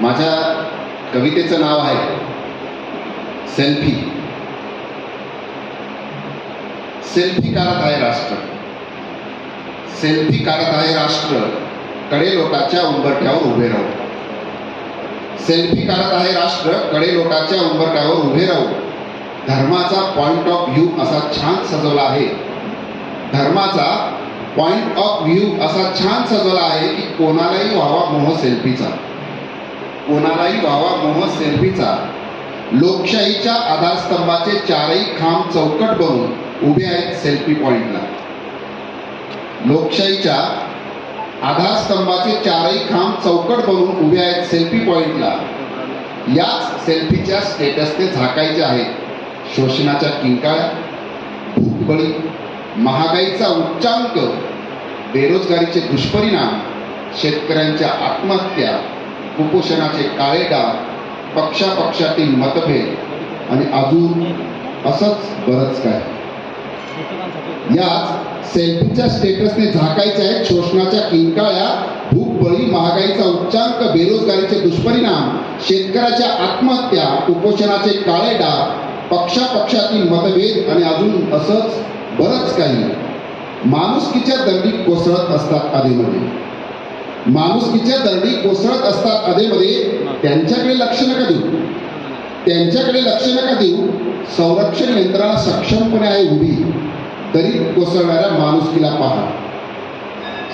माझ्या कवितेचं नाव आहे selfie. Selfie काढत आहे राष्ट्र. सेल्फी काढत आहे राष्ट्र. कडे लोटाच्या उंबरठ्यावर उभे राहू. सेल्फी काढत आहे राष्ट्र. कडे लोटाच्या उंबरठ्यावर उभे राहू. धर्माचा पॉइंट ऑफ व्ह्यू असा छान सजवला आहे. धर्माचा पॉइंट ऑफ व्ह्यू असा छान सजवला आहे की कोणालाही व्हावा मोह सेल्फीचा. कोणालाही व्हावा मोह सेल्फीचा. लोकशाहीच्या आधारस्तंभाचे चारही खांब चौकट बनून उभे आहेत सेल्फी पॉइंटला. लोकशाहीच्या आधारस्तंभाचे चारही खांब चौकट बनून उभे आहेत सेल्फी पॉइंटला. याच सेल्फीच्या स्टेटसने झाकायचे आहेत शोषणाच्या किंकाळ्या भूकबळी महागाईचा उच्चांक बेरोजगारीचे दुष्परिणाम शेतकऱ्यांच्या आत्महत्या कुपोषणाचे काळे डाग पक्षापक्षातील मतभेद. आणि अजून असंच बरंच काय. याच सेल्फीच्या स्टेटसने झाकायचे आहेत शोषणाच्या किंकाळ्या भूकबळी महागाईचा उच्चांक बेरोजगारीचे दुष्परिणाम शेतकऱ्याच्या आत्महत्या कुपोषणाचे काळे डाग पक्षापक्षातील मतभेद आणि अजून असंच बरंच काही. माणुसकीच्या दंडी कोसळत असतात आधीमध्ये. माणुसकीच्या दरडी कोसळत असतात अधेमध्ये त्यांच्याकडे लक्ष नका देऊ. त्यांच्याकडे लक्ष नका देऊ. संरक्षण यंत्रणा सक्षमपणे आहे उभी. तरी कोसळणाऱ्या माणुसकीला पहा.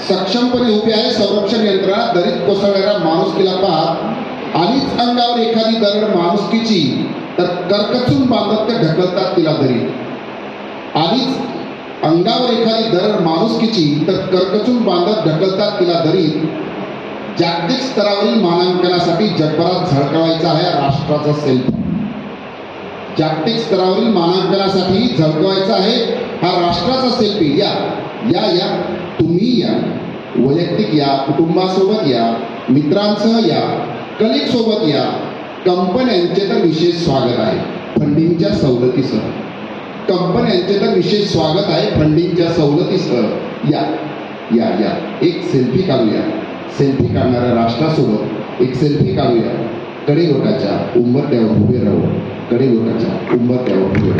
सक्षमपणे उभी आहे संरक्षण यंत्रणा दरीत कोसळणाऱ्या माणुसकीला पहा. आणिच अंगावर एखादी दरड माणुसकीची तर करकचून बांधत ते ढकलतात तिला दरी आधीच अंगावर एखादी दरड माणुसकीची तर कर्कचून बांधत ढकलतात तिला दरी. जागतिक स्तरावरील मानांकनासाठी जगभरात झळकवायचा आहे राष्ट्राचा सेल्फी. जागतिक स्तरावरील मानांकनासाठी झळकवायचा आहे हा राष्ट्राचा सेल्फी. या या या. तुम्ही या. वैयक्तिक या कुटुंबासोबत या. मित्रांसह या. कलिक सोबत या. कंपन्यांचे तर विशेष स्वागत आहे. फंडिंगच्या सवलतीसह. कंपन्यांचे तर विशेष स्वागत आहे. फंडिंगच्या सवलतीसह या या या. एक सेल्फी काढूया. सेल्फी काढणाऱ्या राष्ट्रासोबत एक सेल्फी काढूया. कडे लोटाच्या उंबरट्यावर उभे राहू. कडे लोटाच्या उंबरट्यावर उभे राहू.